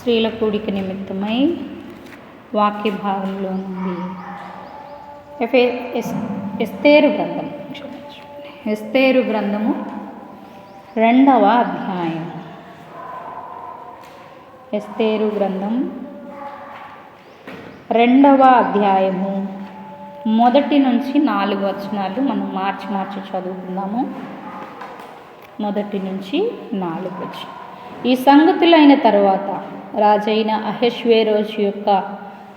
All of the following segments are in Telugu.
స్త్రీల కూడిక నిమిత్తమై వాక్య భాగంలో నుండి ఎఫే ఎస్ ఎస్తేరు గ్రంథం ఎస్తేరు గ్రంథము రెండవ అధ్యాయం. ఎస్తేరు గ్రంథం రెండవ అధ్యాయము. మొదటి నుంచి నాలుగు వచనాలు మనం మార్చి మార్చి చదువుకుందాము. మొదటి నుంచి నాలుగు వచ్చి ఈ సంగతులైన తర్వాత రాజైన అహశ్వేరోషు యొక్క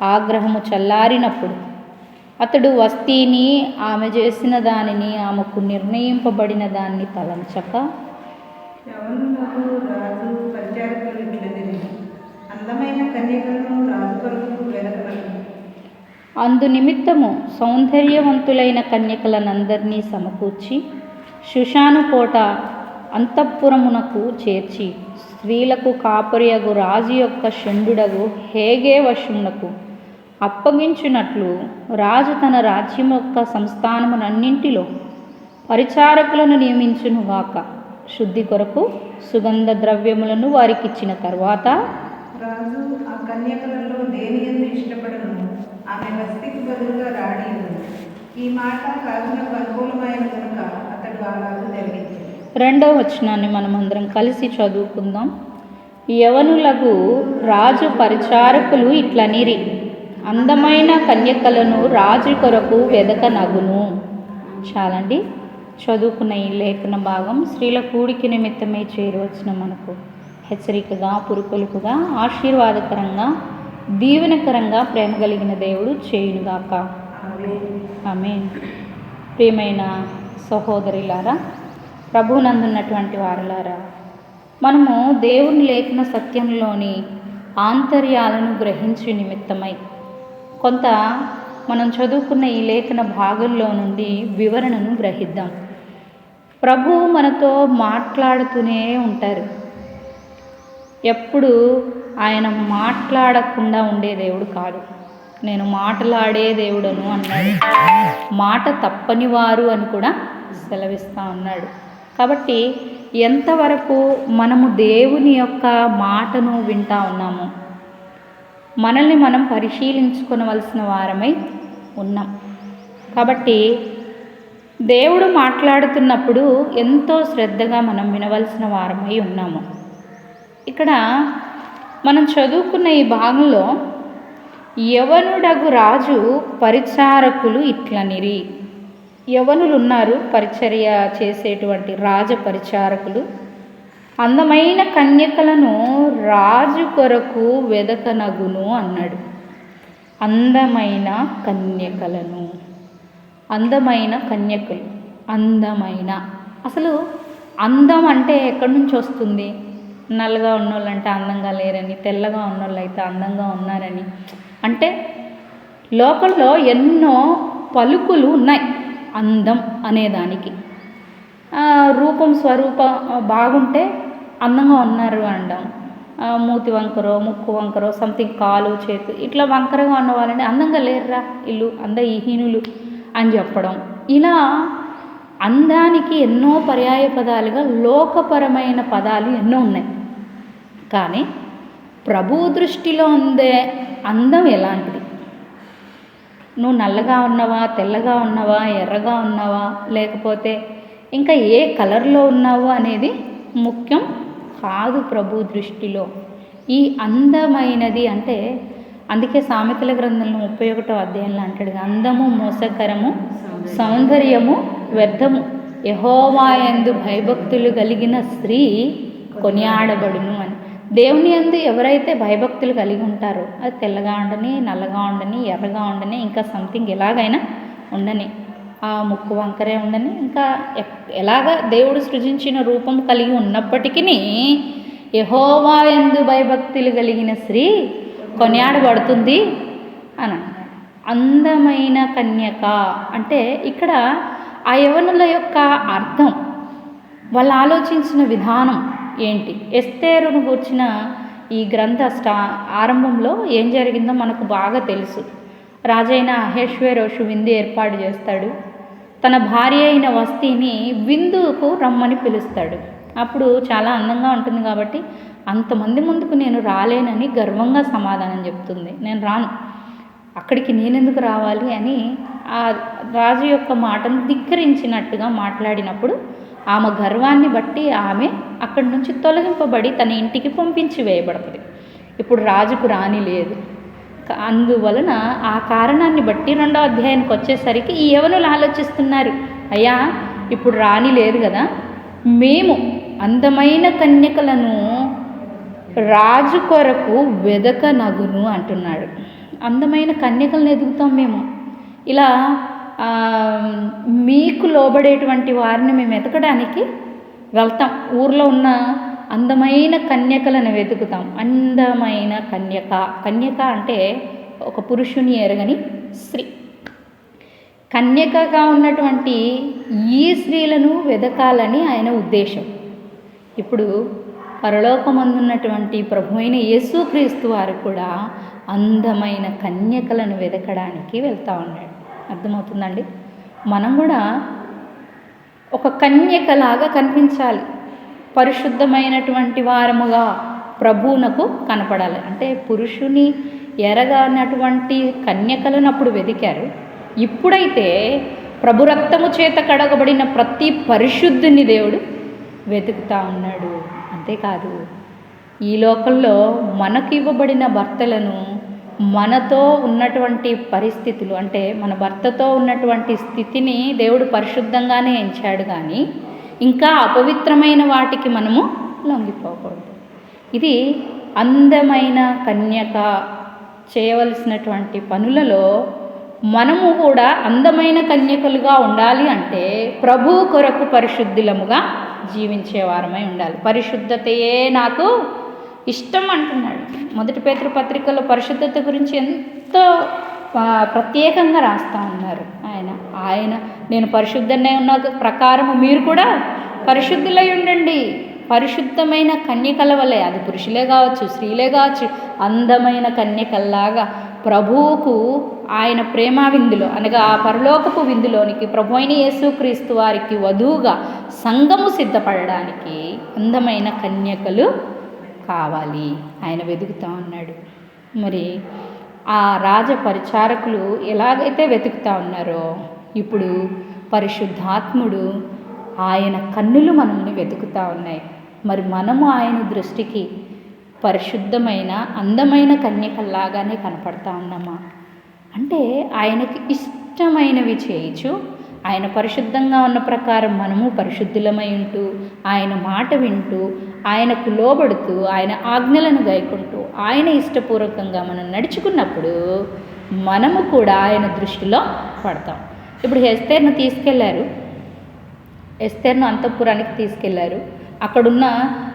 ఆగ్రహము చల్లారినప్పుడు అతడు వస్తీని ఆమె చేసిన దానిని ఆమెకు నిర్ణయింపబడిన దాన్ని తలంచక అందు నిమిత్తము సౌందర్యవంతులైన కన్యకలనందరినీ సమకూర్చి శుషాను కోట అంతఃపురమునకు చేర్చి స్త్రీలకు కాపరియగు రాజు యొక్క షండుడగు హేగే వశమునకు అప్పగించినట్లు రాజు తన రాజ్యం యొక్క సంస్థానమునన్నింటిలో పరిచారకులను నియమించునుగాక శుద్ధి కొరకు సుగంధ ద్రవ్యములను వారికి ఇచ్చిన తర్వాత రాజు ఆ కన్యకలలో దేని ఎందు ఇష్టపడను? ఆమె వస్తికి బదులుగా రాడి ఈ మాట రాజునకు అనుకూలమైన కనుక అతడు ఆ రాజు జరిగింది రెండవ వచనాన్ని మనం అందరం కలిసి చదువుకుందాం. యవనులకు రాజు పరిచారకులు ఇట్లనిరి అందమైన కన్యకలను రాజు కొరకు వెదకనగును చాలండి. చదువుకున్న ఈ లేఖన భాగం స్త్రీల కూడికి నిమిత్తమే చేరవచ్చిన మనకు. హెచ్చరికగా పురుకొలుపుగా ఆశీర్వాదకరంగా దీవెనకరంగా ప్రేమ కలిగిన దేవుడు చేయునుగాక. ఆమె ప్రియమైన సహోదరులారా ప్రభునందున్నటువంటి వారులారా మనము దేవుని లేఖన సత్యంలోని ఆంతర్యాలను గ్రహించి నిమిత్తమై కొంత మనం చదువుకున్న ఈ లేఖన భాగంలో నుండి వివరణను గ్రహిద్దాం. ప్రభు మనతో మాట్లాడుతూనే ఉంటారు. ఎప్పుడు ఆయన మాట్లాడకుండా ఉండే దేవుడు కాదు నేను మాట్లాడే దేవుడను అన్నాడు. మాట తప్పని వారు అని కూడా సెలవిస్తా ఉన్నాడు. కాబట్టి ఎంతవరకు మనము దేవుని యొక్క మాటను వింటా ఉన్నాము మనల్ని మనం పరిశీలించుకునవలసిన వారమై ఉన్నాం. కాబట్టి దేవుడు మాట్లాడుతున్నప్పుడు ఎంతో శ్రద్ధగా మనం వినవలసిన వారమై ఉన్నాము. ఇక్కడ మనం చదువుకున్న ఈ భాగంలో యవనుడగు రాజు పరిచారకులు ఇట్లనిరి. యవనులు ఉన్నారు పరిచర్య చేసేటువంటి రాజ పరిచారకులు అందమైన కన్యకలను రాజు కొరకు వెదకనగును అన్నాడు. అందమైన కన్యకలను. అందమైన కన్యకలు. అందమైన. అసలు అందం అంటే ఎక్కడి నుంచి వస్తుంది? నల్లగా ఉన్నోళ్ళంటే అందంగా లేరని తెల్లగా ఉన్నోళ్ళు అయితే అందంగా ఉన్నారని. అంటే లోకంలో ఎన్నో పలుకులు ఉన్నాయి. అందం అనేదానికి. రూపం స్వరూపం బాగుంటే అందంగా ఉన్నారు అనడం మూతి వంకరో ముక్కు వంకరో సంథింగ్ కాలు చేతు ఇట్లా వంకరగా ఉన్న వాళ్ళని అందంగా లేరురా ఇల్లు అంద ఈహీనులు అని చెప్పడం. ఇలా అందానికి ఎన్నో పర్యాయ పదాలుగా లోకపరమైన పదాలు ఎన్నో ఉన్నాయి. కానీ ప్రభు దృష్టిలో ఉందే అందం ఎలాంటిది? నువ్వు నల్లగా ఉన్నావా తెల్లగా ఉన్నావా ఎర్రగా ఉన్నావా లేకపోతే ఇంకా ఏ కలర్లో ఉన్నావు అనేది ముఖ్యం కాదు ప్రభు దృష్టిలో. ఈ అందమైనది అంటే అందుకే సామెతల గ్రంథంలో ముప్పై ఒకటో అధ్యాయంలో అంటాడు అందము మోసకరము సౌందర్యము వ్యర్థము. యహోవాయందు భయభక్తులు కలిగిన స్త్రీ కొనియాడబడును అని. దేవుని యందు ఎవరైతే భయభక్తులు కలిగి ఉంటారో అది తెల్లగా ఉండని నల్లగా ఉండని ఎర్రగా ఉండని ఇంకా సంథింగ్ ఎలాగైనా ఉండని ఆ ముక్కు వంకరే ఉండని ఇంకా ఎలాగ దేవుడు సృజించిన రూపం కలిగి ఉన్నప్పటికీ యహోవా ఎందు భయభక్తులు కలిగిన స్త్రీ కొనియాడబడుతుంది అని అన్నాడు. అందమైన కన్యక అంటే ఇక్కడ ఆ యవనుల యొక్క అర్థం వాళ్ళు ఆలోచించిన విధానం ఏంటి? ఎస్తేరును కూర్చిన ఈ గ్రంథ స్టా ఆరంభంలో ఏం జరిగిందో మనకు బాగా తెలుసు. రాజైన అహేశ్వరోషు విందు ఏర్పాటు చేస్తాడు. తన భార్య అయిన వస్తీని విందుకు రమ్మని పిలుస్తాడు. అప్పుడు చాలా అందంగా ఉంటుంది కాబట్టి అంతమంది ముందుకు నేను రాలేనని గర్వంగా సమాధానం చెప్తుంది. నేను రాను. అక్కడికి నేనెందుకు రావాలి అని ఆ రాజు యొక్క మాటను ధిక్కరించినట్టుగా మాట్లాడినప్పుడు ఆమె గర్వాన్ని బట్టి ఆమె అక్కడి నుంచి తొలగింపబడి తన ఇంటికి పంపించి వేయబడుతుంది. ఇప్పుడు రాజుకు రాని లేదు. అందువలన ఆ కారణాన్ని బట్టి రెండో అధ్యాయానికి వచ్చేసరికి ఈ యవనులు ఆలోచిస్తున్నారు. అయ్యా ఇప్పుడు రాణి లేదు కదా. మేము అందమైన కన్యకలను రాజు కొరకు వెదకనగును అంటున్నాడు. అందమైన కన్యకలను ఎదుగుతాం మేము. ఇలా మీకు లోబడేటువంటి వారిని మేము వెతకడానికి వెళ్తాం. ఊర్లో ఉన్న అందమైన కన్యకలను వెతుకుతాం. అందమైన కన్యక. కన్యక అంటే ఒక పురుషుని ఎరగని స్త్రీ. కన్యకగా ఉన్నటువంటి ఈ స్త్రీలను వెదకాలని ఆయన ఉద్దేశం. ఇప్పుడు పరలోకమందున్నటువంటి ప్రభు అయిన యేసుక్రీస్తు వారు కూడా అందమైన కన్యకలను వెతకడానికి వెళ్తా ఉన్నాడు. అర్థమవుతుందండి? మనం కూడా ఒక కన్యకలాగా కనిపించాలి. పరిశుద్ధమైనటువంటి వారముగా ప్రభువునకు కనపడాలి. అంటే పురుషుని ఎరగనటువంటి కన్యకలను అప్పుడు వెదికారు. ఇప్పుడైతే ప్రభు రక్తము చేత కడగబడిన ప్రతి పరిశుద్ధుని దేవుడు వెతుకుతా ఉన్నాడు. అంతేకాదు ఈ లోకంలో మనకు ఇవ్వబడిన భర్తలను మనతో ఉన్నటువంటి పరిస్థితులు అంటే మన భర్తతో ఉన్నటువంటి స్థితిని దేవుడు పరిశుద్ధంగానే ఎంచాడు కానీ ఇంకా అపవిత్రమైన వాటికి మనము లొంగిపోకూడదు. ఇది అందమైన కన్యక చేయవలసినటువంటి పనులలో మనము కూడా అందమైన కన్యకలుగా ఉండాలి అంటే ప్రభు కొరకు పరిశుద్ధులముగా జీవించే వారమై ఉండాలి. పరిశుద్ధతయే నాకు ఇష్టం అంటున్నాడు. మొదటి పేతృ పత్రికలో పరిశుద్ధత గురించి ఎంతో ప్రత్యేకంగా రాస్తా ఉన్నారు ఆయన. ఆయన నేను పరిశుద్ధనే ఉన్న ప్రకారము మీరు కూడా పరిశుద్ధులై ఉండండి. పరిశుద్ధమైన కన్యకల వలె అది పురుషులే కావచ్చు స్త్రీలే కావచ్చు అందమైన కన్యకల్లాగా ప్రభువుకు ఆయన ప్రేమ విందులో అనగా ఆ పరలోకపు విందులోనికి ప్రభు అయిన యేసుక్రీస్తు వారికి వధువుగా సంఘము సిద్ధపడడానికి అందమైన కన్యకలు కావాలి. ఆయన వెతుకుతా ఉన్నాడు. మరి ఆ రాజ పరిచారకులు ఎలాగైతే వెతుకుతా ఉన్నారో ఇప్పుడు పరిశుద్ధాత్ముడు ఆయన కన్నులు మనల్ని వెతుకుతా ఉన్నాయి. మరి మనము ఆయన దృష్టికి పరిశుద్ధమైన అందమైన కన్యకల్లాగానే కనపడతా ఉన్నామా? అంటే ఆయనకి ఇష్టమైనవి చేయొచ్చు ఆయన పరిశుద్ధంగా ఉన్న ప్రకారం మనము పరిశుద్ధులమై ఉంటూ ఆయన మాట వింటూ ఆయనకు లోబడుతూ ఆయన ఆజ్ఞలను గైకుంటూ ఆయన ఇష్టపూర్వకంగా మనం నడుచుకున్నప్పుడు మనము కూడా ఆయన దృష్టిలో పడతాం. ఇప్పుడు ఎస్తేర్ను తీసుకెళ్ళారు. ఎస్తేర్ను అంతఃపురానికి తీసుకెళ్ళారు. అక్కడున్న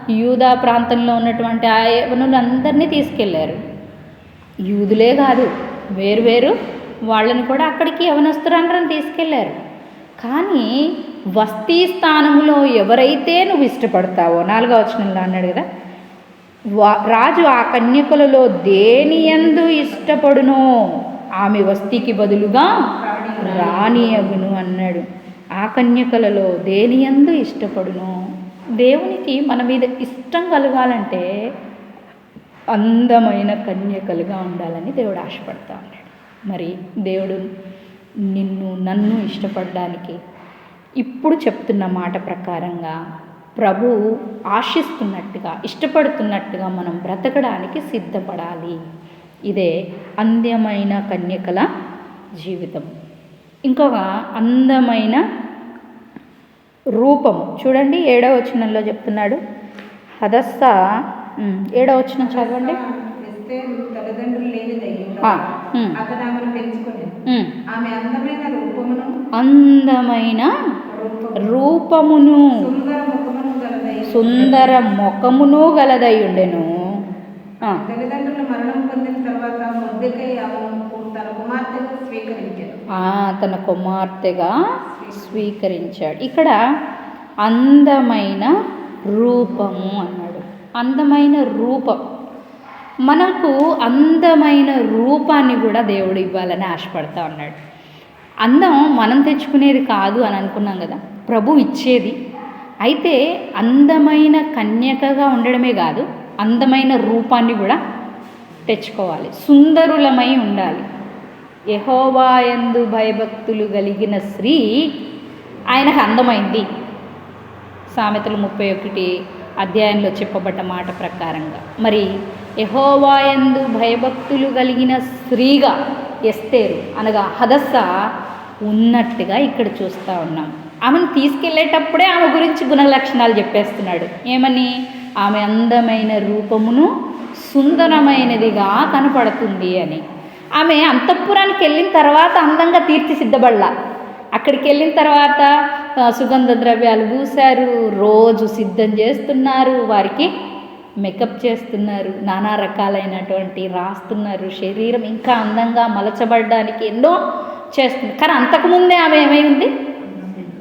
యూదా ప్రాంతంలో ఉన్నటువంటి ఆ యవనులందరినీ తీసుకెళ్ళారు. యూదులే కాదు వేరు వేరు వాళ్ళని కూడా అక్కడికి యవనస్తులందరం తీసుకెళ్ళారు. కానీ వస్తీ స్థానంలో ఎవరైతే నువ్వు ఇష్టపడతావో నాలుగో వచనంలో అన్నాడు కదా వా- రాజు ఆ కన్యకులలో దేని ఎందు ఇష్టపడునో ఆమె వస్తీకి బదులుగా రానియగును అన్నాడు. ఆ కన్యకలలో దేని ఎందు ఇష్టపడును దేవునికి మన మీద ఇష్టం కలగాలంటే అందమైన కన్యకలుగా ఉండాలని దేవుడు ఆశపడతా ఉన్నాడు. మరి దేవుడు నిన్ను నన్ను ఇష్టపడడానికి ఇప్పుడు చెప్తున్న మాట ప్రకారంగా ప్రభు ఆశిస్తున్నట్టుగా ఇష్టపడుతున్నట్టుగా మనం బ్రతకడానికి సిద్ధపడాలి. ఇదే అందమైన కన్యకల జీవితం. ఇంకొక అందమైన రూపము చూడండి ఏడవ వచనంలో చెప్తున్నాడు. హదస్స ఉమ్, ఏడవ వచనం చదవండి. అందమైన రూపమును సుందర ముఖమును గలదై తల్లిదండ్రులు మరణం పొందిన తర్వాత ఆమెను తన కుమార్తెగా స్వీకరించారు ఆ, తన కుమార్తెగా స్వీకరించాడు. ఇక్కడ అందమైన రూపము అన్నాడు. అందమైన రూపం. మనకు అందమైన రూపాన్ని కూడా దేవుడు ఇవ్వాలని ఆశపడతా ఉన్నాడు. అందం మనం తెచ్చుకునేది కాదు అని అనుకున్నాం కదా. ప్రభు ఇచ్చేది. అయితే అందమైన కన్యకగా ఉండడమే కాదు అందమైన రూపాన్ని కూడా తెచ్చుకోవాలి. సుందరులమై ఉండాలి. యహోవాయందు భయభక్తులు కలిగిన స్త్రీ ఆయనకు అందమైంది. సామెతలు ముప్పై ఒకటి అధ్యాయంలో చెప్పబడ్డ మాట ప్రకారంగా. మరి యహోవాయందు భయభక్తులు కలిగిన స్త్రీగా ఎస్తేరు అనగా హదస్స ఉన్నట్టుగా ఇక్కడ చూస్తూ ఉన్నాం. ఆమెను తీసుకెళ్ళేటప్పుడే ఆమె గురించి గుణలక్షణాలు చెప్పేస్తున్నాడు. ఏమని? ఆమె అందమైన రూపమును సుందరమైనదిగా కనపడుతుంది అని. ఆమె అంతఃపురానికి వెళ్ళిన తర్వాత అందంగా తీర్చిసిద్దబడలా అక్కడికి వెళ్ళిన తర్వాత సుగంధ ద్రవ్యాలు పూశారు రోజు సిద్ధం చేస్తున్నారు వారికి. మేకప్ చేస్తున్నారు నానా రకాలైనటువంటి రాస్తున్నారు. శరీరం ఇంకా అందంగా మలచబడడానికి ఎన్నో చేస్తుంది కానీ అంతకుముందే ఆమె ఏమై ఉంది?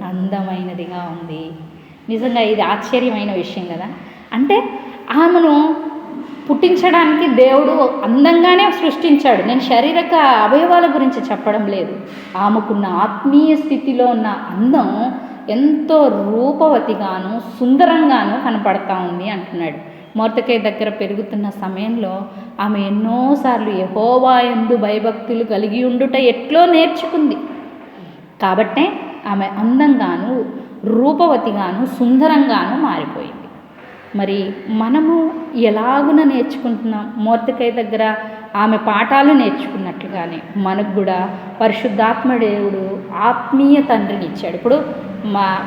అందమైనదిగా ఉంది. నిజంగా ఇది ఆశ్చర్యమైన విషయం కదా? అంటే ఆమెను పుట్టించడానికి దేవుడు అందంగానే సృష్టించాడు. నేను శారీరక అవయవాల గురించి చెప్పడం లేదు. ఆమెకున్న ఆత్మీయ స్థితిలో ఉన్న అందం ఎంతో రూపవతిగాను సుందరంగాను కనపడతా ఉంది అంటున్నాడు. మోర్తకాయ దగ్గర పెరుగుతున్న సమయంలో ఆమె ఎన్నోసార్లు యహోవా ఎందు భయభక్తులు కలిగి ఉండుట ఎట్లో నేర్చుకుంది. కాబట్టే ఆమె అందంగాను రూపవతిగాను సుందరంగాను మారిపోయింది. మరి మనము ఎలాగున నేర్చుకుంటున్నాం? మూర్తికాయ దగ్గర ఆమె పాఠాలు నేర్చుకున్నట్లుగానే మనకు కూడా పరిశుద్ధాత్మ దేవుడు ఆత్మీయ తండ్రిని ఇచ్చాడు ఇప్పుడు మా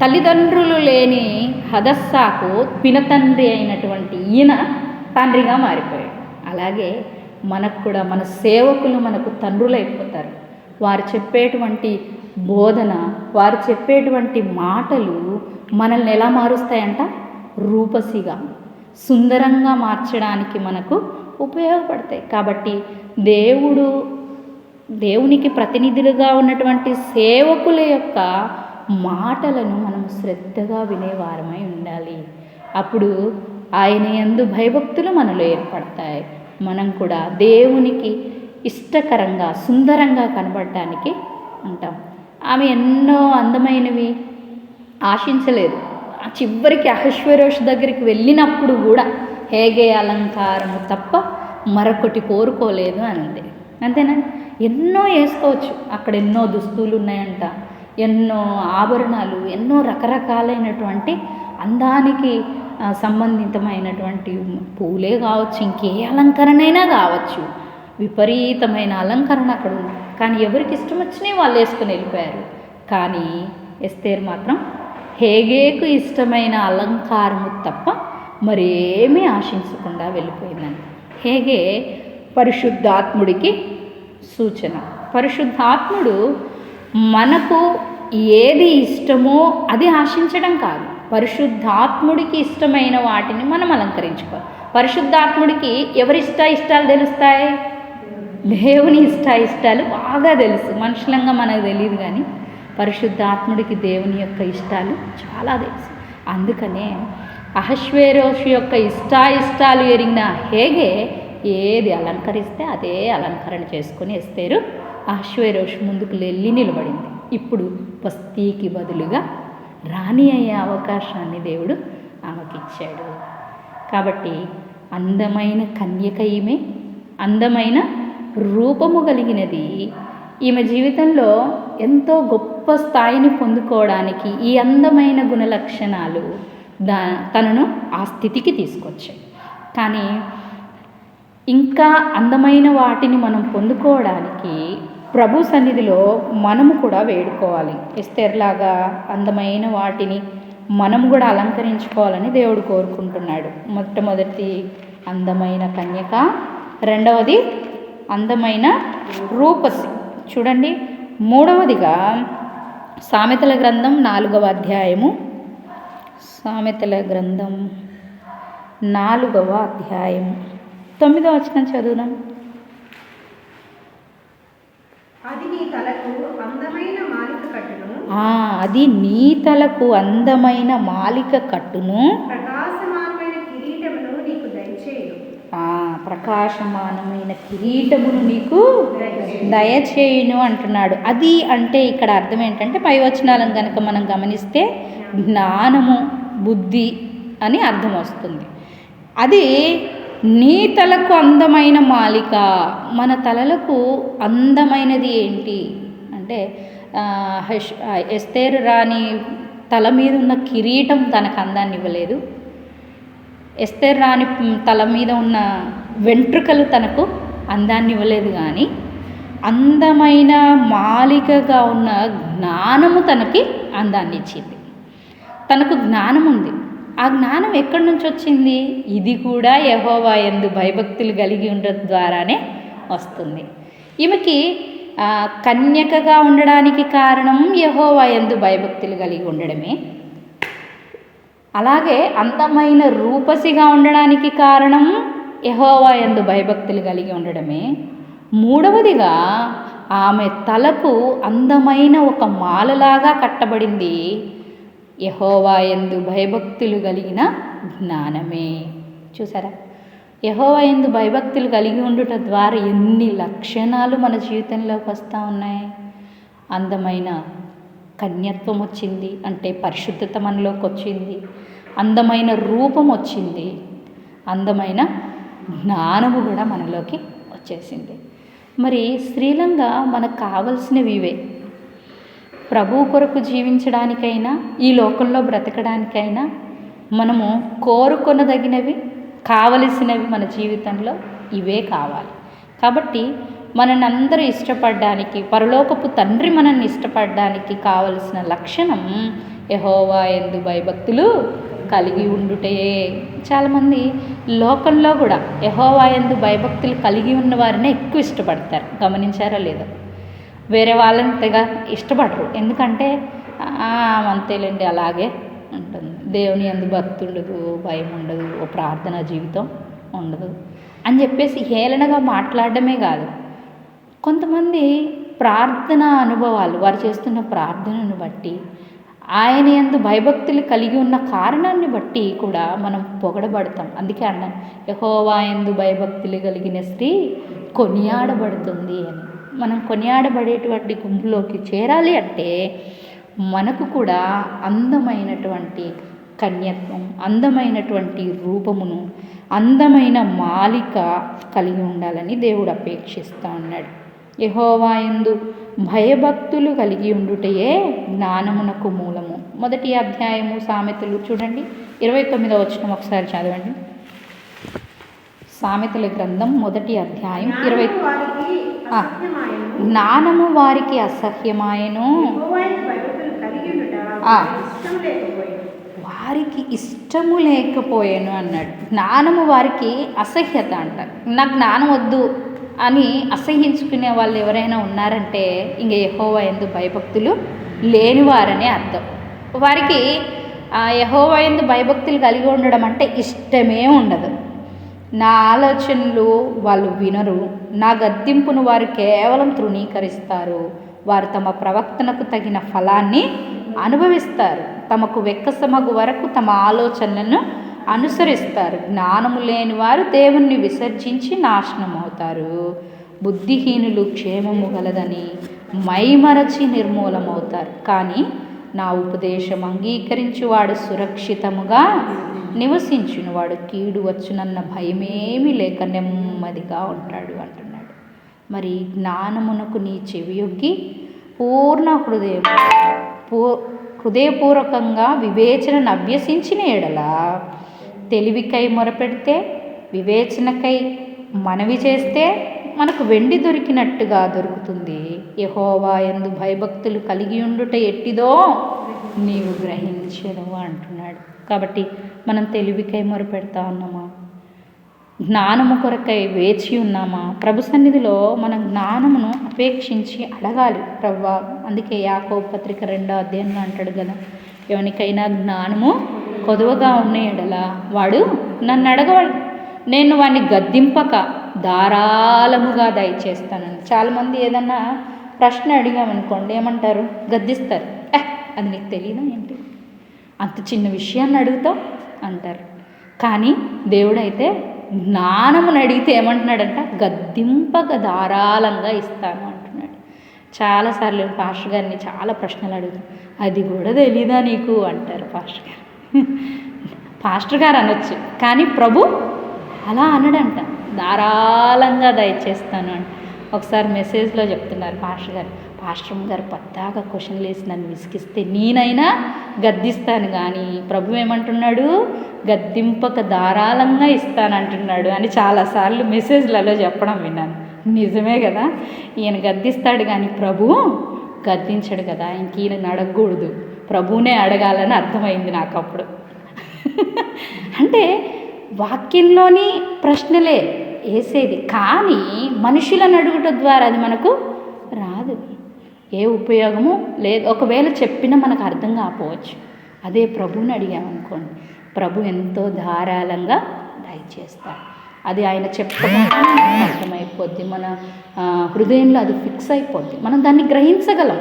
తల్లిదండ్రులు లేని హదస్సాకు పినతండ్రి అయినటువంటి ఈయన తండ్రిగా మారిపోయాడు. అలాగే మనకు కూడా మన సేవకులు మనకు తండ్రులైపోతారు. వారు చెప్పేటువంటి బోధన వారు చెప్పేటువంటి మాటలు మనల్ని ఎలా మారుస్తాయంట? రూపసిగా సుందరంగా మార్చడానికి మనకు ఉపయోగపడతాయి. కాబట్టి దేవుడు దేవునికి ప్రతినిధులుగా ఉన్నటువంటి సేవకుల యొక్క మాటలను మనం శ్రద్ధగా వినేవారమై ఉండాలి. అప్పుడు ఆయన యందు భయభక్తులు మనలో ఏర్పడతాయి. మనం కూడా దేవునికి ఇష్టకరంగా సుందరంగా కనబడటానికి ఉంటాం. ఆమె ఎన్నో అందమైనవి ఆశించలేదు. ఆ చివరికి అహశ్వరోష్ దగ్గరికి వెళ్ళినప్పుడు కూడా హేగే అలంకారము తప్ప మరొకటి కోరుకోలేదు అని అంతేనా? ఎన్నో వేసుకోవచ్చు. అక్కడ ఎన్నో దుస్తులు ఉన్నాయంట ఎన్నో ఆభరణాలు ఎన్నో రకరకాలైనటువంటి అందానికి సంబంధితమైనటువంటి పూలే కావచ్చు ఇంకే అలంకరణైనా కావచ్చు. విపరీతమైన అలంకరణ అక్కడ ఉంది. కానీ ఎవరికి ఇష్టం వచ్చినాయి వాళ్ళు వేసుకుని వెళ్ళిపోయారు. కానీ ఎస్తేర్ మాత్రం హేగేకు ఇష్టమైన అలంకారము తప్ప మరేమీ ఆశించకుండా వెళ్ళిపోయిందండి హేగే పరిశుద్ధాత్ముడికి సూచన. పరిశుద్ధాత్ముడు మనకు ఏది ఇష్టమో అది ఆశించడం కాదు. పరిశుద్ధాత్ముడికి ఇష్టమైన వాటిని మనం అలంకరించుకోవాలి. పరిశుద్ధాత్ముడికి ఎవరి ఇష్ట ఇష్టాలు తెలుస్తాయి? దేవుని ఇష్ట ఇష్టాలు బాగా తెలుసు. మనుషులంగా మనకు తెలియదు కానీ పరిశుద్ధాత్ముడికి దేవుని యొక్క ఇష్టాలు చాలా తెలుసు. అందుకనే అహశ్వేరోషు యొక్క ఇష్టాయిష్టాలు ఎరిగిన హేగే ఏది అలంకరిస్తే అదే అలంకరణ చేసుకొని ఎస్తేరు అశ్వరోష్ ముందుకు వెళ్ళి నిలబడింది. ఇప్పుడు పస్తీకి బదులుగా రాణి అయ్యే అవకాశాన్ని దేవుడు ఆమెకిచ్చాడు. కాబట్టి అందమైన కన్యక ఈమె అందమైన రూపము కలిగినది. ఈమె జీవితంలో ఎంతో గొప్ప స్థాయిని పొందుకోవడానికి ఈ అందమైన గుణ లక్షణాలు దా తనను ఆ స్థితికి తీసుకొచ్చాయి. కానీ ఇంకా అందమైన వాటిని మనం పొందుకోవడానికి ప్రభు సన్నిధిలో మనము కూడా వేడుకోవాలి. ఎస్తేర్లాగా అందమైన వాటిని మనం కూడా అలంకరించుకోవాలని దేవుడు కోరుకుంటున్నాడు. మొట్టమొదటి అందమైన కన్యక రెండవది అందమైన రూపసి. చూడండి మూడవదిగా సామెతల గ్రంథం నాలుగవ అధ్యాయము. సామెతల గ్రంథం నాలుగవ అధ్యాయం తొమ్మిదవ వచనం చదువుదాం. అది నీ తలకు అందమైన మాలిక కట్టును. ఆ, అది నీ తలకు అందమైన మాలిక కట్టును. ప్రకాశమానమైన కిరీటమును నీకు దయచేయు ప్రకాశమానమైన కిరీటమును నీకు దయచేయును. అంటున్నాడు. అది అంటే ఇక్కడ అర్థం ఏంటంటే పై వచనాలను కనుక మనం గమనిస్తే జ్ఞానము బుద్ధి అని అర్థం వస్తుంది. అది నీ తలకు అందమైన మాలిక మన తలలకు అందమైనది ఏంటి? అంటే హష్ ఎస్తేరు రాణి తల మీద ఉన్న కిరీటం తనకు అందాన్ని ఇవ్వలేదు. ఎస్తేర్ రాణి తల మీద ఉన్న వెంట్రుకలు తనకు అందాన్ని ఇవ్వలేదు కానీ అందమైన మాలికగా ఉన్న జ్ఞానము తనకి అందాన్ని ఇచ్చింది. తనకు జ్ఞానం ఉంది ఆ జ్ఞానం ఎక్కడి నుంచి వచ్చింది? ఇది కూడా యహోవా ఎందు భయభక్తులు కలిగి ఉండడం ద్వారానే వస్తుంది. ఈమెకి కన్యకగా ఉండడానికి కారణం యహోవా ఎందు భయభక్తులు కలిగి ఉండడమే. అలాగే అందమైన రూపసిగా ఉండడానికి కారణం యహోవా ఎందు భయభక్తులు కలిగి ఉండడమే. మూడవదిగా ఆమె తలకు అందమైన ఒక మాలలాగా కట్టబడింది. యహోవాయందు భయభక్తులు కలిగిన జ్ఞానమే. చూసారా? యహోవాయందు భయభక్తులు కలిగి ఉండుట ద్వారా ఎన్ని లక్షణాలు మన జీవితంలోకి వస్తూ ఉన్నాయి? అందమైన కన్యత్వం వచ్చింది అంటే పరిశుద్ధత మనలోకి వచ్చింది అందమైన రూపం వచ్చింది అందమైన జ్ఞానము కూడా మనలోకి వచ్చేసింది. మరి స్త్రీలంగా మనకు కావలసినవి ఇవే. ప్రభు కొరకు జీవించడానికైనా ఈ లోకంలో బ్రతకడానికైనా మనము కోరుకొనదగినవి కావలసినవి మన జీవితంలో ఇవే కావాలి. కాబట్టి మనని అందరూ ఇష్టపడడానికి పరలోకపు తండ్రి మనల్ని ఇష్టపడడానికి కావలసిన లక్షణం యహోవా ఎందు భయభక్తులు కలిగి ఉండుటే. చాలామంది లోకంలో కూడా యహోవా ఎందు భయభక్తులు కలిగి ఉన్న వారినే ఎక్కువ ఇష్టపడతారు. గమనించారా లేదా? వేరే వాళ్ళని తెగ ఇష్టపడరు. ఎందుకంటే అంతేలేండి అలాగే ఉంటుంది దేవుని ఎందు భక్తి ఉండదు భయం ఉండదు ఓ ప్రార్థన జీవితం ఉండదు అని చెప్పేసి హేళనగా మాట్లాడడమే కాదు. కొంతమంది ప్రార్థన అనుభవాలు వారు చేస్తున్న ప్రార్థనను బట్టి ఆయన ఎందు భయభక్తులు కలిగి ఉన్న కారణాన్ని బట్టి కూడా మనం పొగడబడతాం. అందుకే అన్నాను యహోవా ఎందు భయభక్తులు కలిగిన స్త్రీ కొనియాడబడుతుంది అని. మనం కొనియాడబడేటువంటి గుంపులోకి చేరాలి అంటే మనకు కూడా అందమైనటువంటి కన్యత్వం అందమైనటువంటి రూపమును అందమైన మాలిక కలిగి ఉండాలని దేవుడు అపేక్షిస్తూ ఉన్నాడు. యహోవా యందు భయభక్తులు కలిగి ఉండుటయే జ్ఞానమునకు మూలము. మొదటి అధ్యాయము సామెతలు చూడండి. ఇరవై తొమ్మిదో వచ్చిన ఒకసారి చదవండి. సామెతల గ్రంథం మొదటి అధ్యాయం ఇరవై జ్ఞానము వారికి. అసహ్యమాయను. వారికి ఇష్టము లేకపోయాను. అన్నాడు. జ్ఞానము వారికి అసహ్యత అంటారు నాకు జ్ఞానం వద్దు అని అసహ్యించుకునే వాళ్ళు ఎవరైనా ఉన్నారంటే ఇంక యహోవా ఎందు భయభక్తులు లేనివారనే అర్థం. వారికి యహోవా ఎందు భయభక్తులు కలిగి ఉండడం అంటే ఇష్టమే ఉండదు. నా ఆలోచనలు వాళ్ళు వినరు. నా గద్దింపును వారు కేవలం తృణీకరిస్తారు. వారు తమ ప్రవర్తనకు తగిన ఫలాన్ని అనుభవిస్తారు. తమకు వెక్కసమగు వరకు తమ ఆలోచనలను అనుసరిస్తారు. జ్ఞానము లేని వారు దేవుణ్ణి విసర్జించి నాశనం అవుతారు బుద్ధిహీనులు క్షేమము గలదని మైమరచి నిర్మూలమవుతారు. కానీ నా ఉపదేశం అంగీకరించువాడు సురక్షితముగా నివసించినవాడు కీడు వచ్చునన్న భయమేమీ లేక నెమ్మదిగా ఉంటాడు అంటున్నాడు. మరి జ్ఞానమునకు నీ చెవియొగ్గి పూర్ణ హృదయం పూ హృదయపూర్వకంగా వివేచనను అభ్యసించిన ఎడల తెలివికై మొరపెడితే వివేచనకై మనవి చేస్తే మనకు వెండి దొరికినట్టుగా దొరుకుతుంది. యహోవా ఎందు భయభక్తులు కలిగి ఉండుట ఎట్టిదో నీవు గ్రహించను అంటున్నాడు. కాబట్టి మనం తెలివికై మొరపెడతా ఉన్నామా? జ్ఞానము కొరకై వేచి ఉన్నామా? ప్రభు సన్నిధిలో మనం జ్ఞానమును అపేక్షించి అడగాలి. ప్రవ్వా అందుకే యాకో పత్రిక రెండో అధ్యయనంలో అంటాడు కదా ఎవరికైనా జ్ఞానము కొదువగా ఉన్న ఎడల వాడు నన్ను అడగవాడు. నేను వాడిని గద్దింపక ధారాళముగా దయచేస్తానని. చాలామంది ఏదన్నా ప్రశ్న అడిగామనుకోండి ఏమంటారు? గద్దిస్తారు. "ఏ, అది నీకు తెలియదా ఏంటి? అంత చిన్న విషయాన్ని అడుగుతావు? అంటారు. కానీ దేవుడైతే జ్ఞానమును అడిగితే ఏమంటున్నాడంట? గద్దింపక ధారాళంగా ఇస్తాను అంటున్నాడు. చాలాసార్లు పాస్టర్ గారిని చాలా ప్రశ్నలు అడుగుతాను. అది కూడా తెలీదా నీకు? అంటారు పాస్టర్ గారు. పాస్టర్ గారు అనొచ్చు. కానీ ప్రభు అలా అనడంట. ధారాళంగా దయచేస్తాను అంట. ఒకసారి మెసేజ్లో చెప్తున్నారు పాస్టర్ గారు. పాస్టర్ గారు పద్దాగా క్వశ్చన్లు వేసి నన్ను విసిగిస్తే నేనైనా గద్దిస్తాను కానీ ప్రభు ఏమంటున్నాడు? గద్దింపక ధారాళంగా ఇస్తానంటున్నాడు అని చాలాసార్లు మెసేజ్లలో చెప్పడం విన్నాను. నిజమే కదా? ఈయన గద్దిస్తాడు కానీ ప్రభువు గద్దించడు కదా? ఇంక ఈయన అడగకూడదు ప్రభువునే అడగాలని అర్థమైంది నాకు అప్పుడు అంటే వాక్యంలోని ప్రశ్నలే వేసేది. కానీ మనుషులను అడుగుట ద్వారా అది మనకు రాదు. ఏ ఉపయోగము లేదు ఒకవేళ చెప్పినా మనకు అర్థం కాకపోవచ్చు. అదే ప్రభువుని అడిగామనుకోండి ప్రభు ఎంతో ధారాళంగా దయచేస్తాడు. అది ఆయన చెప్పకుండా అర్థమైపోద్ది. మన హృదయంలో అది ఫిక్స్ అయిపోద్ది. మనం దాన్ని గ్రహించగలం.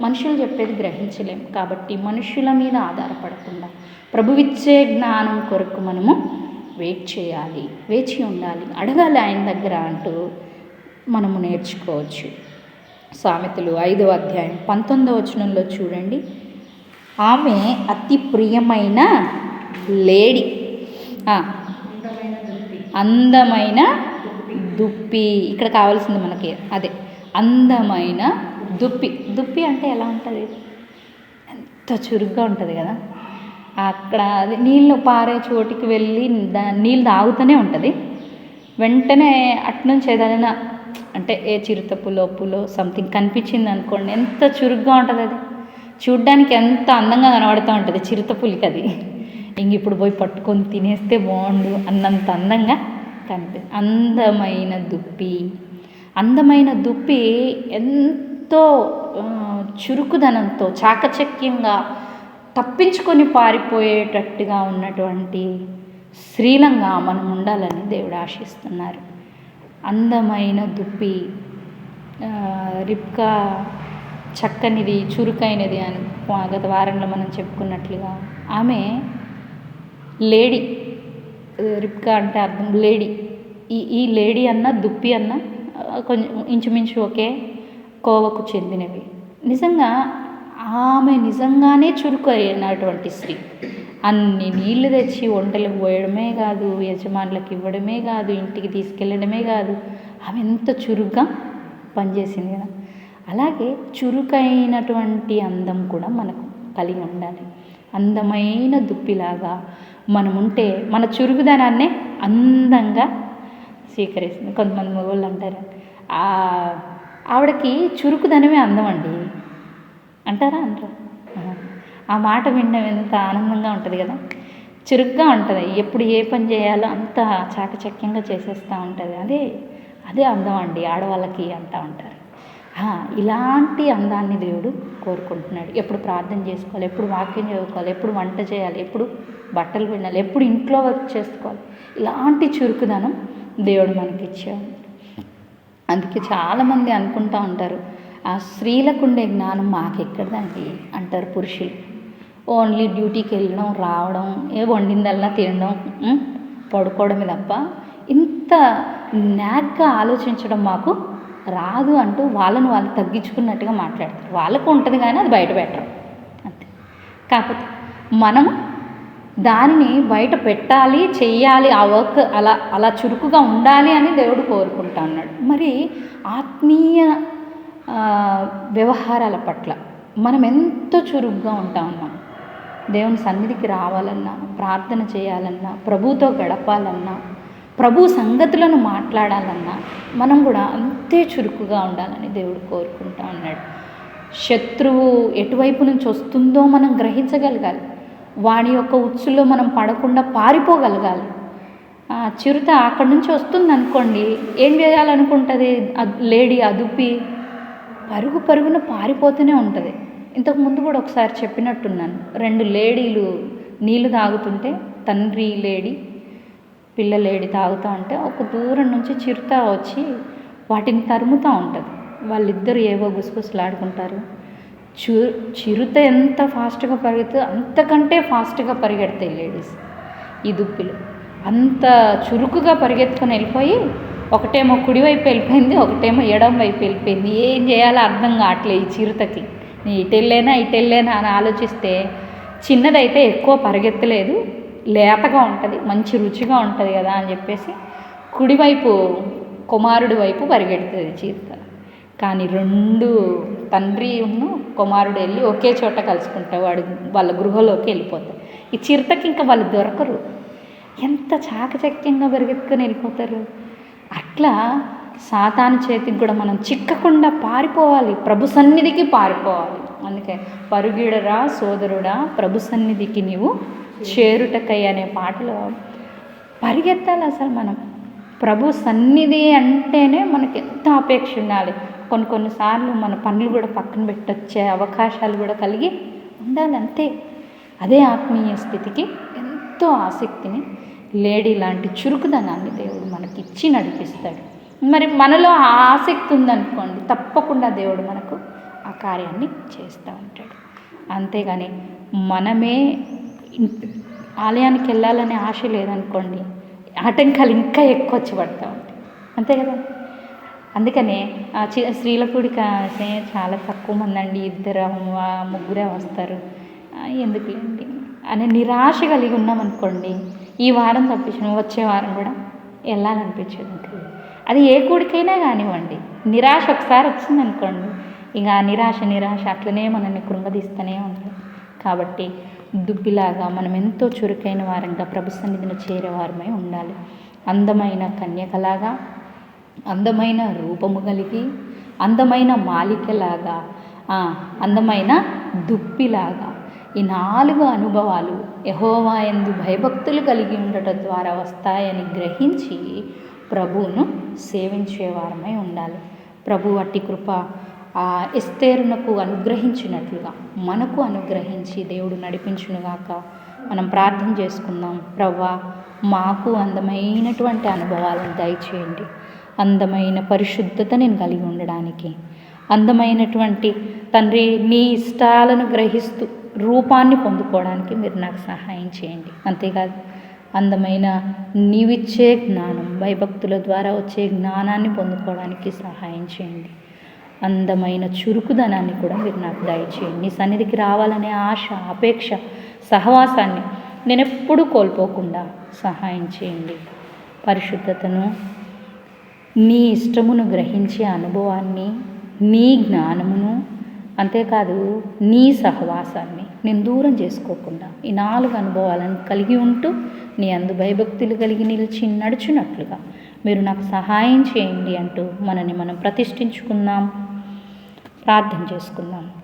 మనుషులు చెప్పేది గ్రహించలేం. కాబట్టి మనుషుల మీద ఆధారపడకుండా ప్రభువిచ్చే జ్ఞానం కొరకు మనము వెయిట్ చేయాలి వేచి ఉండాలి. అడగాలి ఆయన దగ్గర అంటూ మనము నేర్చుకోవచ్చు. సామెతలు ఐదవ అధ్యాయం పంతొమ్మిదవ వచనంలో చూడండి. ఆమె అతి ప్రియమైన లేడీ. అందమైన దుప్పి. ఇక్కడ కావాల్సింది మనకి అదే. అందమైన దుప్పి. దుప్పి అంటే ఎలా ఉంటుంది? ఎంత చురుగ్గా ఉంటుంది కదా. అక్కడ అది నీళ్ళు పారే చోటికి వెళ్ళి దా నీళ్ళు తాగుతూనే ఉంటుంది. వెంటనే అట్నుంచి ఏదైనా అంటే ఏ చిరుత పులో పులో సంథింగ్ కనిపించింది అనుకోండి ఎంత చురుగ్గా ఉంటుంది అది. చూడ్డానికి ఎంత అందంగా కనబడుతూ ఉంటుంది చిరుత పులికి అది. ఇంక ఇప్పుడు పోయి పట్టుకొని తినేస్తే బాగుండు అన్నంత అందంగా కనిపి అందమైన దుప్పి. అందమైన దుప్పి ఎంతో చురుకుదనంతో చాకచక్యంగా తప్పించుకొని పారిపోయేటట్టుగా ఉన్నటువంటి శ్రీలంగా మనం ఉండాలని దేవుడు ఆశిస్తున్నారు. అందమైన దుప్పి రిప్కా చక్కనిది చురుకైనది అని గత వారంలో మనం చెప్పుకున్నట్లుగా. ఆమె లేడీ రిప్కా అంటే అర్థం లేడీ. ఈ ఈ లేడీ అన్న దుప్పి అన్న కొంచెం ఇంచుమించు ఒకే కోవకు చెందినవి. నిజంగా ఆమె నిజంగానే చురుకు అయినటువంటి స్త్రీ. అన్ని నీళ్ళు తెచ్చి వంటలకు పోయడమే కాదు యజమానులకు ఇవ్వడమే కాదు ఇంటికి తీసుకెళ్ళడమే కాదు. ఆమె ఎంత చురుగ్గా పనిచేసింది కదా. అలాగే చురుకైనటువంటి అందం కూడా మనకు కలిగి ఉండాలి. అందమైన దుప్పిలాగా మనం ఉంటే మన చురుకుదనాన్నే అందంగా స్వీకరిస్తుంది. కొంతమంది మగవాళ్ళు అంటారు ఆవిడకి చురుకుదనమే అందం అండి. అంటారా? అంటారు. ఆ మాట వినడం ఎంత ఆనందంగా ఉంటుంది కదా. చురుగ్గా ఉంటుంది. ఎప్పుడు ఏ పని చేయాలో అంత చాకచక్యంగా చేసేస్తూ ఉంటుంది. అదే అదే అందం అండి. ఆడవాళ్ళకి అంటూ ఉంటారు ఇలాంటి అందాన్ని దేవుడు కోరుకుంటున్నాడు. ఎప్పుడు ప్రార్థన చేసుకోవాలి ఎప్పుడు వాక్యం చదువుకోవాలి ఎప్పుడు వంట చేయాలి ఎప్పుడు బట్టలు పిండాలి ఎప్పుడు ఇంట్లో వర్క్ చేసుకోవాలి. ఇలాంటి చురుకుదనం దేవుడు మనకి ఇచ్చాడు అందుకే చాలామంది అనుకుంటూ ఉంటారు ఆ స్త్రీలకు ఉండే జ్ఞానం మాకెక్కడదండి? అంటారు పురుషులు. ఓన్లీ డ్యూటీకి వెళ్ళడం రావడం ఏ వండిందల్లా తినడం పడుకోవడమే తప్ప ఇంత నాగ్గా ఆలోచించడం మాకు రాదు అంటూ వాళ్ళను వాళ్ళు తగ్గించుకున్నట్టుగా మాట్లాడతారు. వాళ్ళకు ఉంటుంది కానీ అది బయట పెట్టరు. అంతే. కాకపోతే మనం దానిని బయట పెట్టాలి చెయ్యాలి ఆ వర్క్ అలా అలా చురుకుగా ఉండాలి అని దేవుడు కోరుకుంటా ఉన్నాడు. మరి ఆత్మీయ వ్యవహారాల పట్ల మనం ఎంతో చురుగ్గా ఉంటా ఉన్నాం దేవుని సన్నిధికి రావాలన్నా ప్రార్థన చేయాలన్నా ప్రభుతో గడపాలన్నా ప్రభు సంగతులను మాట్లాడాలన్నా మనం కూడా అంతే చురుకుగా ఉండాలని దేవుడు కోరుకుంటా ఉన్నాడు శత్రువు ఎటువైపు నుంచి వస్తుందో మనం గ్రహించగలగాలి. వాడి యొక్క ఉచ్చులో మనం పడకుండా పారిపోగలగాలి. చిరుత అక్కడి నుంచి వస్తుంది అనుకోండి ఏం చేయాలనుకుంటుంది? లేడీ అదుపి పరుగు పరుగున పారిపోతూనే ఉంటుంది. ఇంతకు ముందు కూడా ఒకసారి చెప్పినట్టున్నాను. రెండు లేడీలు నీళ్ళు తాగుతుంటే తండ్రి లేడీ పిల్ల లేడీ తాగుతూ ఉంటే ఒక దూరం నుంచి చిరుత వచ్చి వాటిని తరుముతూ ఉంటుంది. వాళ్ళిద్దరు ఏవో గుసగుసలాడుకుంటారు చు చిరుత ఎంత ఫాస్ట్గా పరిగెడుతుందో అంతకంటే ఫాస్ట్గా పరిగెడతాయి లేడీస్. ఈ దుప్పిలు అంత చురుకుగా పరిగెత్తుకొని వెళ్ళిపోయి ఒకటేమో కుడివైపు వెళ్ళిపోయింది ఒకటేమో ఎడం వైపు వెళ్ళిపోయింది. ఏం చేయాలో అర్థం కావట్లేదు ఈ చిరుతకి. నీ ఇటు వెళ్ళేనా ఇటు వెళ్ళేనా అని ఆలోచిస్తే చిన్నదైతే ఎక్కువ పరిగెత్తలేదు. లేతగా ఉంటుంది మంచి రుచిగా ఉంటుంది కదా అని చెప్పేసి కుడివైపు కుమారుడి వైపు పరిగెడుతుంది చిరుత. కానీ రెండు తండ్రి ఉన్న కుమారుడు వెళ్ళి ఒకే చోట కలుసుకుంటారు వాడు వాళ్ళ గృహలోకి వెళ్ళిపోతారు ఈ చిరుతకి ఇంకా వాళ్ళు దొరకరు. ఎంత చాకచక్యంగా పరిగెత్తుకొని వెళ్ళిపోతారు? అట్లా సాతాను చేతికి కూడా మనం చిక్కకుండా పారిపోవాలి. ప్రభు సన్నిధికి పారిపోవాలి. అందుకే పరుగిడరా సోదరుడా ప్రభు సన్నిధికి నీవు చేరుటకై అనే పాటలో పరిగెత్తాలి అసలు మనం. ప్రభు సన్నిధి అంటేనే మనకి ఎంత అపేక్ష ఉండాలి. కొన్ని కొన్నిసార్లు మన పనులు కూడా పక్కన పెట్టొచ్చే అవకాశాలు కూడా కలిగి ఉండాలి అంతే అదే ఆత్మీయ స్థితికి ఎంతో ఆసక్తిని లేడీ లాంటి చురుకుదనాన్ని దేవుడు మనకి ఇచ్చి నడిపిస్తాడు. మరి మనలో ఆసక్తి ఉందనుకోండి తప్పకుండా దేవుడు మనకు ఆ కార్యాన్ని చేస్తూ ఉంటాడు. అంతేగాని మనమే ఆలయానికి వెళ్ళాలనే ఆశ లేదనుకోండి ఆటంకాలు ఇంకా ఎక్కువ వచ్చి పడతా ఉంటాయి. అంతే కదా? అందుకనే ఆ చి కాసే చాలా తక్కువ మంది అండి ఇద్దరు ముగ్గురే వస్తారు. ఆ, ఎందుకులేండి అనే నిరాశ కలిగి ఉన్నామనుకోండి ఈ వారం తప్పించిన వచ్చే వారం కూడా వెళ్ళాలనిపించేది అది ఏ కూడికైనా కానివ్వండి. నిరాశ ఒకసారి వచ్చిందనుకోండి ఇక నిరాశ నిరాశ అట్లనే మనల్ని కృంగదీస్తూనే ఉంటుంది కాబట్టి దుబ్బిలాగా మనం ఎంతో చురుకైన వారంగా ప్రభు సన్నిధిని చేరేవారమై ఉండాలి. అందమైన కన్యకలాగా అందమైన రూపము కలిగి అందమైన మాలికలాగా అందమైన దుప్పిలాగా ఈ నాలుగు అనుభవాలు యహోవాయందు భయభక్తులు కలిగి ఉండటం ద్వారా వస్తాయని గ్రహించి ప్రభువును సేవించేవారమై ఉండాలి. ప్రభు అట్టి కృప ఆ ఎస్తేరునకు అనుగ్రహించినట్లుగా మనకు అనుగ్రహించి దేవుడు నడిపించునుగాక. మనం ప్రార్థన చేసుకుందాం. ప్రవ్వా మాకు అందమైనటువంటి అనుభవాలను దయచేయండి. అందమైన పరిశుద్ధత నేను కలిగి ఉండడానికి అందమైనటువంటి తండ్రి నీ ఇష్టాలను గ్రహిస్తూ రూపాన్ని పొందుకోవడానికి మీరు నాకు సహాయం చేయండి. అంతేకాదు అందమైన నీవిచ్చే జ్ఞానం భయభక్తుల ద్వారా వచ్చే జ్ఞానాన్ని పొందుకోవడానికి సహాయం చేయండి. అందమైన చురుకుదనాన్ని కూడా మీరు నాకు దయచేయండి. నీ సన్నిధికి రావాలనే ఆశ అపేక్ష సహవాసాన్ని నేను ఎప్పుడూ కోల్పోకుండా సహాయం చేయండి. పరిశుద్ధతను నీ ఇష్టమును గ్రహించే అనుభవాన్ని నీ జ్ఞానమును అంతేకాదు నీ సహవాసాన్ని నేను దూరం చేసుకోకుండా ఈ నాలుగు అనుభవాలను కలిగి ఉంటూ నీ అందు భయభక్తులు కలిగి నిలిచి నడుచున్నట్లుగా మీరు నాకు సహాయం చేయండి అంటూ మనని మనం ప్రతిష్ఠించుకుందాం. ప్రార్థన చేసుకుందాం.